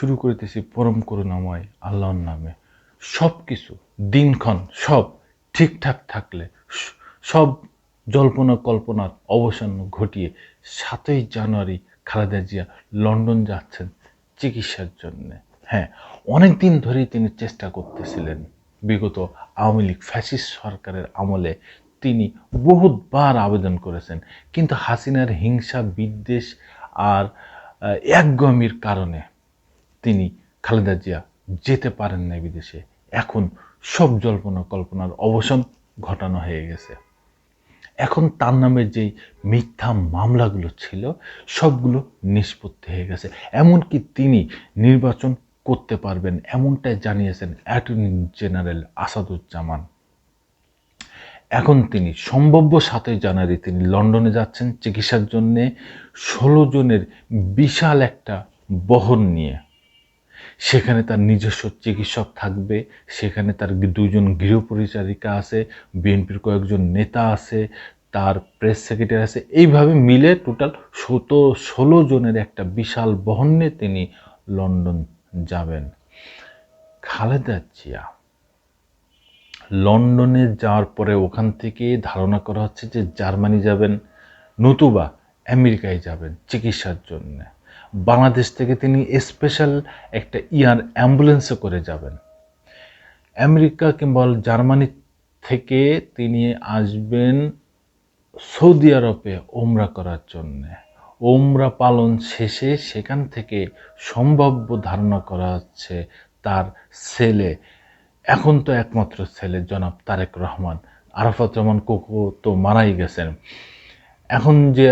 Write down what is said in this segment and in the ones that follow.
শুরু করিতেছি পরম করুণাময় আল্লাহর নামে। সব কিছু দিনক্ষণ, সব ঠিকঠাক থাকলে সব জল্পনা কল্পনার অবসান ঘটিয়ে সাতই জানুয়ারি খালেদা জিয়া লন্ডন যাচ্ছেন চিকিৎসার জন্যে। হ্যাঁ অনেক দিন ধরেই তিনি চেষ্টা করতেছিলেন। বিগত আওয়ামী লীগ ফ্যাসিস্ট সরকারের আমলে তিনি বহুতবার আবেদন করেছেন। কিন্তু হাসিনার হিংসা, বিদ্বেষ আর একগমির কারণে তিনি খালেদা জিয়া যেতে পারেন না বিদেশে। এখন সব জল্পনা কল্পনার অবসান ঘটানো হয়ে গেছে। এখন তার নামে যেই মিথ্যা মামলাগুলো ছিল, সবগুলো নিষ্পত্তি হয়ে গেছে। এমনকি তিনি নির্বাচন করতে পারবেন এমনটাই জানিয়েছেন অ্যাটর্নি জেনারেল আসাদুজ্জামান। এখন তিনি সম্ভাব্য সাতই জানুয়ারি তিনি লন্ডনে যাচ্ছেন চিকিৎসার জন্যে। ষোলো জনের বিশাল একটা বহন নিয়ে সেখানে তার নিজস্ব চিকিৎসক থাকবে, সেখানে তার দুজন গৃহপরিচারিকা আছে, বিএনপির কয়েকজন নেতা আছে, তার প্রেস সেক্রেটারি আছে। এইভাবে মিলে টোটাল শত ষোলো জনের একটা বিশাল বহন তিনি লন্ডন যাবেন। খালেদা জিয়া, লন্ডনে যাওয়ার পরে ওখান থেকে ধারণা করা হচ্ছে যে জার্মানি যাবেন, নতুবা আমেরিকায় যাবেন চিকিৎসার জন্য। বাংলাদেশ থেকে তিনি স্পেশাল একটা ইয়ার অ্যাম্বুলেন্সে করে যাবেন। আমেরিকা কিংবা জার্মানি থেকে তিনি আসবেন সৌদি আরবে ওমরা করার জন্য। ওমরা পালন শেষে সেখান থেকে সম্ভাব্য ধারণা করা হচ্ছে তার ছেলে। এখন তো একমাত্র ছেলে, জনাব তারেক রহমান। আরাফাত রহমান কোকো তো মারাই গেছেন। এখন যে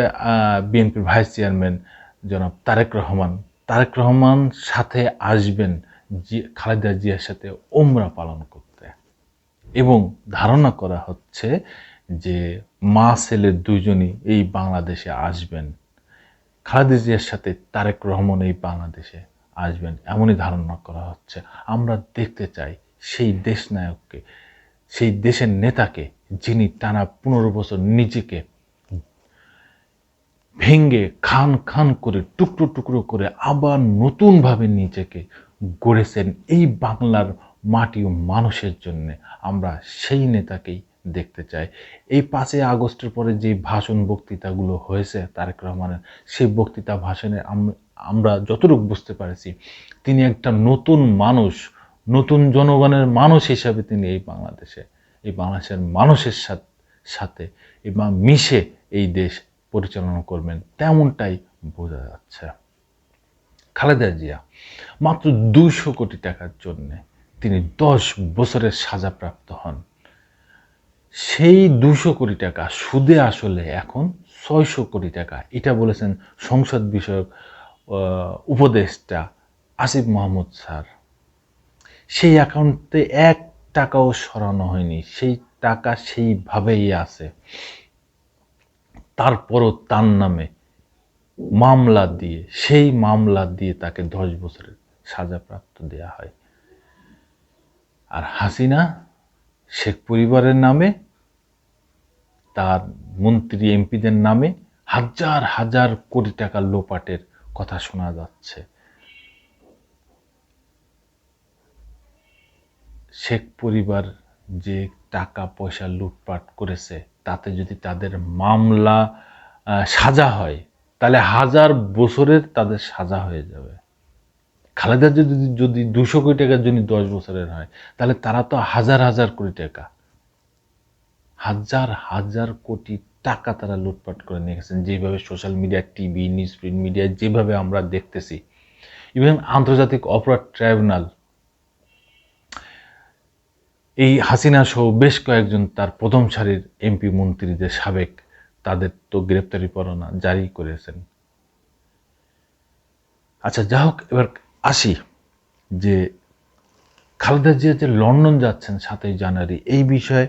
বিএনপির ভাইস চেয়ারম্যান জনাব তারেক রহমান। তারেক রহমান সাথে আসবেন খালেদা জিয়ার সাথে ওমরা পালন করতে। এবং ধারণা করা হচ্ছে যে মা ছেলে দুজনই এই বাংলাদেশে আসবেন। খালেদা জিয়ার সাথে তারেক রহমান এই বাংলাদেশে আসবেন এমনই ধারণা করা হচ্ছে। আমরা দেখতে চাই সেই দেশ নায়ককে সেই দেশের নেতাকে যিনি টানা পনেরো বছর নিজেকে ভেঙ্গে খান খান করে, টুকরো টুকরো করে আবার নতুনভাবে নিজেকে গড়েছেন এই বাংলার মাটি ও মানুষের জন্যে। আমরা সেই নেতাকেই দেখতে চাই। এই পাঁচই আগস্টের পরে যে ভাষণ বক্তৃতাগুলো হয়েছে, তারেক রহমানের, সেই বক্তৃতা ভাষণে আমরা যতটুকু বুঝতে পারছি, তিনি একটা নতুন মানুষ, নতুন জনগণের মানুষ হিসাবে তিনি এই বাংলাদেশে, এই বাংলাদেশের মানুষের সাথ- সাথে, এবং মিশে এই দেশ পরিচালনা করবেন, তেমনটাই বোঝা যাচ্ছে। খালেদা জিয়া, মাত্র দুইশো কোটি টাকার জন্যে তিনি দশ বছরের সাজাপ্রাপ্ত হন। সেই দুশো কোটি টাকা সুদে আসলে এখন ছয়শো কোটি টাকা। এটা বলেছেন সংসদ বিষয়ক উপদেষ্টা আসিফ মাহমুদ স্যার। সেই অ্যাকাউন্টে এক টাকাও সরানো হয়নি। সেই টাকা সেইভাবেই আছে। তারপরও তার নামে মামলা দিয়ে, সেই মামলা দিয়ে তাকে দশ বছরের সাজাপ্রাপ্ত দেয়া হয়। আর হাসিনা শেখ পরিবারের নামে, তার মন্ত্রী এমপিদের নামে হাজার হাজার কোটি টাকা লোপাটের কথা শোনা যাচ্ছে। শেখ পরিবার যে টাকা পয়সা লুটপাট করেছে তাতে যদি তাদের মামলা সাজা হয়, তাহলে হাজার বছরের তাদের সাজা হয়ে যাবে। খালেদা যদি যদি দুশো কোটি টাকার জন্য দশ বছরের হয়, তাহলে তারা তো হাজার হাজার কোটি টাকা। হাজার হাজার কোটি টাকা তারা লুটপাট করে নিয়ে গেছেন, যেভাবে social media, TV news print মিডিয়ায় যেভাবে আমরা দেখতেছি। ইভেন আন্তর্জাতিক অপরাধ ট্রাইব্যুনাল এই হাসিনা সহ বেশ কয়েকজন তার প্রথম সারির এমপি মন্ত্রীদের সাবেক, তাদের তো গ্রেপ্তারি পরোয়ানা জারি করেছেন। আচ্ছা যা হোক, এবার আসি যে খালেদা জিয়া যে লন্ডন যাচ্ছেন সাতই জানুয়ারি, এই বিষয়ে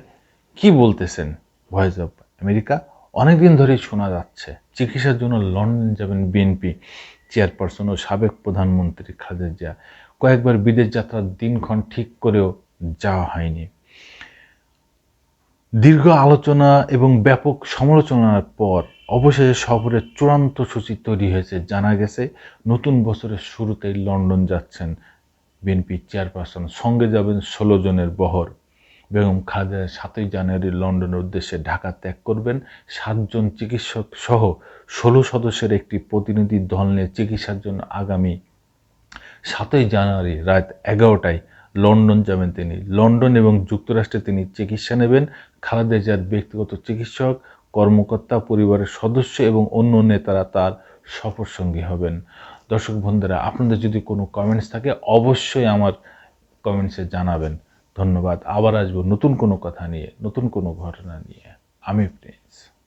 কি বলতেছেন ভয়েস অফ আমেরিকা? অনেকদিন ধরেই শোনা যাচ্ছে, চিকিৎসার জন্য লন্ডন যাবেন বিএনপি চেয়ারপারসন ও সাবেক প্রধানমন্ত্রী খালেদা জিয়া। কয়েকবার বিদেশ যাত্রার দিনক্ষণ ঠিক করেও যাওয়া হয়নি। দীর্ঘ আলোচনা এবং ব্যাপক সমালোচনার পর অবশেষে সফরের চূড়ান্ত সূচি তৈরি হয়েছে। জানা গেছে, নতুন বছরের শুরুতেই লন্ডন যাচ্ছেন বিএনপি চেয়ারপারসন। সঙ্গে যাবেন ষোলো জনের বহর। বেগম খালেদা সাতই জানুয়ারি লন্ডনের উদ্দেশ্যে ঢাকা ত্যাগ করবেন। সাতজন চিকিৎসক সহ ষোলো সদস্যের একটি প্রতিনিধি দল নিয়ে চিকিৎসার জন্য আগামী সাতই জানুয়ারি রাত এগারোটায় লন্ডন যাবেন তিনি। লন্ডন এবং যুক্তরাষ্ট্রে তিনি চিকিৎসা নেবেন। খালেদা জিয়ার ব্যক্তিগত চিকিৎসক, কর্মকর্তা, পরিবারের সদস্য এবং অন্য নেতারা তার সফর সঙ্গী হবেন। দর্শক বন্ধুরা, আপনাদের যদি কোনো কমেন্টস থাকে, অবশ্যই আমার কমেন্টসে জানাবেন। ধন্যবাদ। আবার আসব নতুন কোনো কথা নিয়ে, নতুন কোনো ঘটনা নিয়ে। আমি প্রিন্স।